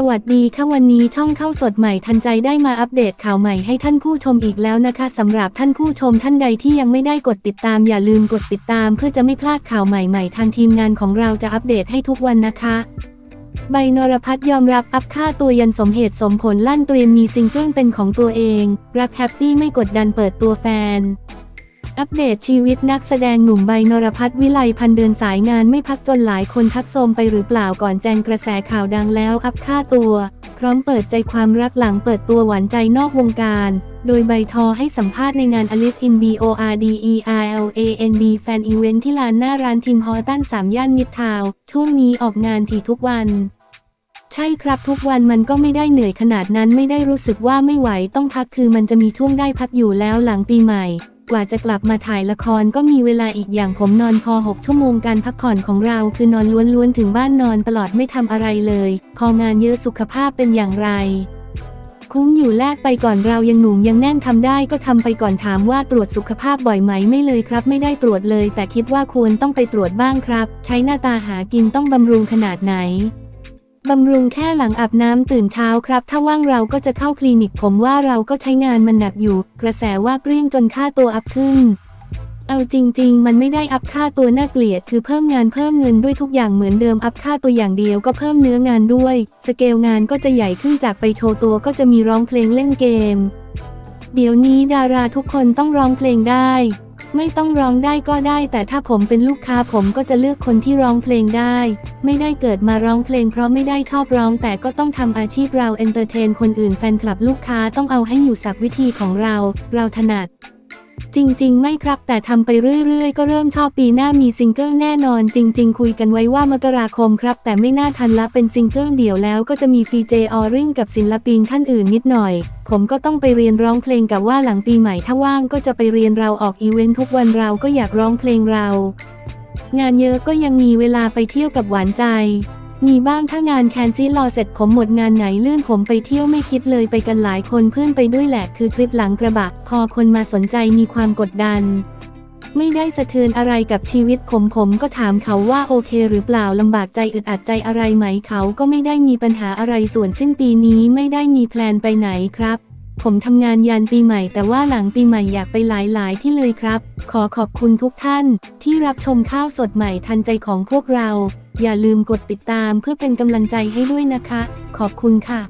สวัสดีค่ะวันนี้ช่องเข้าสดใหม่ทันใจได้มาอัปเดตข่าวใหม่ให้ท่านผู้ชมอีกแล้วนะคะสำหรับท่านผู้ชมท่านใดที่ยังไม่ได้กดติดตามอย่าลืมกดติดตามเพื่อจะไม่พลาดข่าวใหม่ๆ ทางทีมงานของเราจะอัปเดตให้ทุกวันนะคะ ใบนรพัฒน์ยอมรับอัพค่าตัวยันสมเหตุสมผลลั่นเตรียมมีซิงเกิลเป็นของตัวเอง รักแฮปปี้ไม่กดดันเปิดตัวแฟน อัปเดตชีวิตนักแสดงหนุ่มใบนรพัฒน์วิไลพันธ์เดินสายงานไม่พักจนหลายคนทักโทมไปหรือเปล่าก่อนแจงกระแสข่าวดังแล้วอัพค่าตัว พร้อมเปิดใจความรักหลังเปิดตัวหวานใจนอกวงการ โดยใบทอให้สัมภาษณ์ในงาน Alice in B O R D E R L A N D Fan Event ที่ลานหน้าร้านทิมฮอตันสามย่านมิตรทาวช่วงนี้ออกงานถี่ทุกวันใช่ครับทุกวันมันก็ไม่ได้เหนื่อยขนาดนั้นไม่ได้รู้สึกว่าไม่ไหวต้องพักคือมันจะมีช่วงได้พักอยู่แล้วหลังปีใหม่ กว่าจะกลับมาถ่ายละครก็มีเวลาอีกอย่างผมนอนพอ 6 ชั่วโมงการพักผ่อนของเราคือนอนล้วนๆถึงบ้านนอนตลอดไม่ทำอะไรเลย พองานเยอะสุขภาพเป็นอย่างไร คุ้มอยู่แลกไปก่อนเรายังหนุ่มยังแน่นทำได้ก็ทำไปก่อนถามว่าตรวจสุขภาพบ่อยไหมไม่เลยครับ ไม่ได้ตรวจเลย แต่คิดว่าควรต้องไปตรวจบ้างครับ ใช้หน้าตาหากินต้องบำรุงขนาดไหน บำรุงแค่หลังอาบน้ำตื่นเช้าครับ ถ้าว่างเราก็จะเข้าคลินิกผมว่าเราก็ใช้งานมันหนักอยู่ กระแสว่าเปรี้ยงจนค่าตัวอัพขึ้น เอาจริง ๆ มันไม่ได้อัพค่าตัวน่าเกลียด คือเพิ่มงานเพิ่มเงินด้วยทุกอย่างเหมือนเดิมอัพค่าตัวอย่างเดียวก็เพิ่มเนื้องานด้วย สเกลงานก็จะใหญ่ขึ้นจากไปโชว์ตัวก็จะมีร้องเพลงเล่นเกม เดี๋ยวนี้ดาราทุกคนต้องร้องเพลงได้ ไม่ต้องร้องได้ก็ได้แต่ถ้าผมเป็นลูกค้าผมก็จะเลือกคนที่ร้องเพลงได้ ไม่ได้เกิดมาร้องเพลงเพราะไม่ได้ชอบร้องแต่ก็ต้องทำอาชีพเราเอนเตอร์เทนคนอื่นแฟนคลับลูกค้าต้องเอาให้อยู่สักวิธีของเรา เราถนัด จริง ๆ ไม่ครับแต่ทำไปเรื่อย ๆ ก็เริ่มชอบปีหน้ามีซิงเกิลแน่นอน จริง ๆ คุยกันไว้ว่ามกราคมครับ แต่ไม่น่าทันละเป็นซิงเกิลเดี่ยวแล้วก็จะมีฟีเจออริ่งกับศิลปินท่านอื่นนิดหน่อย ผมก็ต้องไปเรียนร้องเพลงกับว่าหลังปีใหม่ถ้าว่างก็จะไปเรียนเราออกอีเวนต์ทุกวันเราก็อยากร้องเพลงเรา งานเยอะก็ยังมีเวลาไปเที่ยวกับหวานใจ มีบ้างถ้างานแคนซี่รอเสร็จผมหมดงานไหนเลื่อนผมไปเที่ยวไม่คิดเลยไปกันหลายคนเพื่อนไปด้วยแหละคือคลิปหลังกระบะ พอคนมาสนใจมีความกดดัน ไม่ได้สะเทือนอะไรกับชีวิตผมผมก็ถามเขาว่าโอเคหรือเปล่าลำบากใจอึดอัดใจอะไรไหมเขาก็ไม่ได้มีปัญหาอะไรส่วนสิ้นปีนี้ไม่ได้มีแพลนไปไหนครับ ผมทำงานยานปีใหม่ แต่ว่าหลังปีใหม่อยากไปหลาย ๆ ที่เลยครับ ขอขอบคุณทุกท่าน ที่รับชมข้าวสดใหม่ทันใจของพวกเรา อย่าลืมกดติดตามเพื่อเป็นกำลังใจให้ด้วยนะคะ ขอบคุณค่ะ